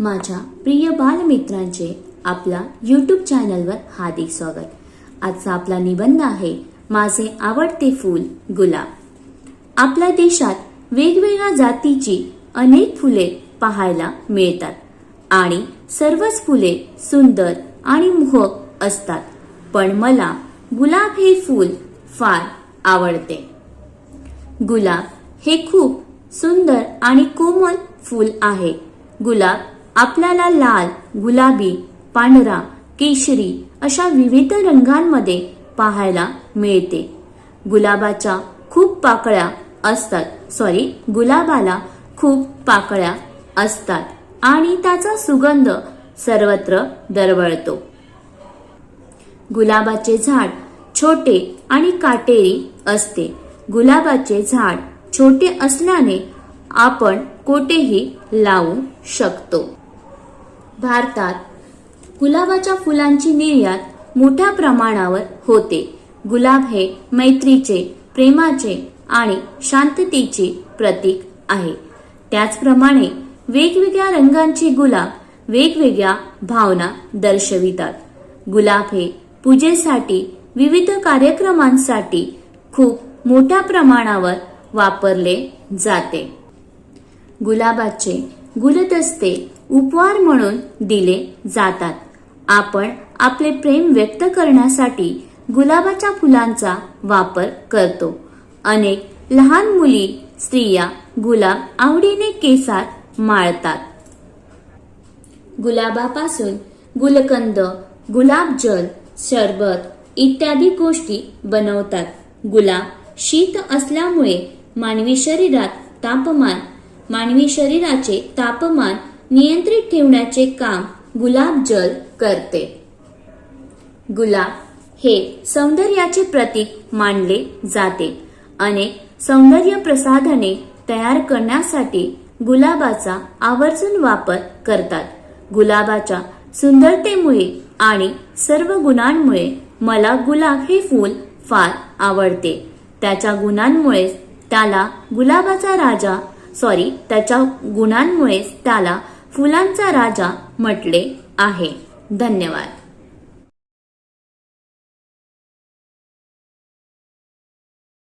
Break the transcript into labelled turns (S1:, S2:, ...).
S1: माझ्या प्रिय बालमित्रांचे आपल्या यूट्यूब चॅनलवर हार्दिक स्वागत. आजचा आपला निबंध आहे माझे आवडते फूल गुलाब. आपल्या देशात वेगवेगळ्या जातीची अनेक फुले पाहायला मिळतात आणि सर्वच फुले सुंदर आणि मोहक असतात पण मला गुलाब हे फूल फार आवडते. गुलाब हे खूप सुंदर आणि कोमल फूल आहे. गुलाब आपल्याला लाल गुलाबी पांढरा केशरी अशा विविध रंगांमध्ये पाहायला मिळते. गुलाबाच्या खूप पाकळ्या असतात. सॉरी गुलाबाला खूप पाकळ्या असतात आणि त्याचा सुगंध सर्वत्र दरवळतो. गुलाबाचे झाड छोटे आणि काटेरी असते. गुलाबाचे झाड छोटे असल्याने आपण कोठेही लावू शकतो. भारतात गुलाबाच्या फुलांची निर्यात मोठ्या प्रमाणावर होते. गुलाब हे मैत्रीचे प्रेमाचे आणि शांततेचे प्रतीक आहे. त्याचप्रमाणे वेगवेगळ्या रंगांचे गुलाब वेगवेगळ्या भावना दर्शवितात. गुलाब हे पूजेसाठी विविध कार्यक्रमांसाठी खूप मोठ्या प्रमाणावर वापरले जाते. गुलाबाचे गुलदस्ते उपहार म्हणून दिले जातात. आपण आपले प्रेम व्यक्त करण्यासाठी गुलाबाच्या फुलांचा वापर करतो. अनेक लहान मुली स्त्रिया गुलाब आवडीने केसात माळतात. गुलाबापासून गुलकंद गुलाबजल सरबत इत्यादी गोष्टी बनवतात. गुलाब शीत असल्यामुळे मानवी शरीरात तापमान मानवी शरीराचे तापमान नियंत्रित ठेवण्याचे काम गुलाब जल करते. गुलाब हे सौंदर्याचे प्रतीक मानले जाते अनेक सौंदर्य प्रसाधने तयार करण्यासाठी गुलाबाचा आवर्जून वापर करतात. गुलाबाच्या सुंदरतेमुळे आणि सर्व गुणांमुळे मला गुलाब हे फूल फार आवडते. त्याच्या गुणांमुळेच त्याला गुलाबाचा राजा सॉरी त्याच्या गुणांमुळेच त्याला फुलांचा राजा म्हटले आहे. धन्यवाद.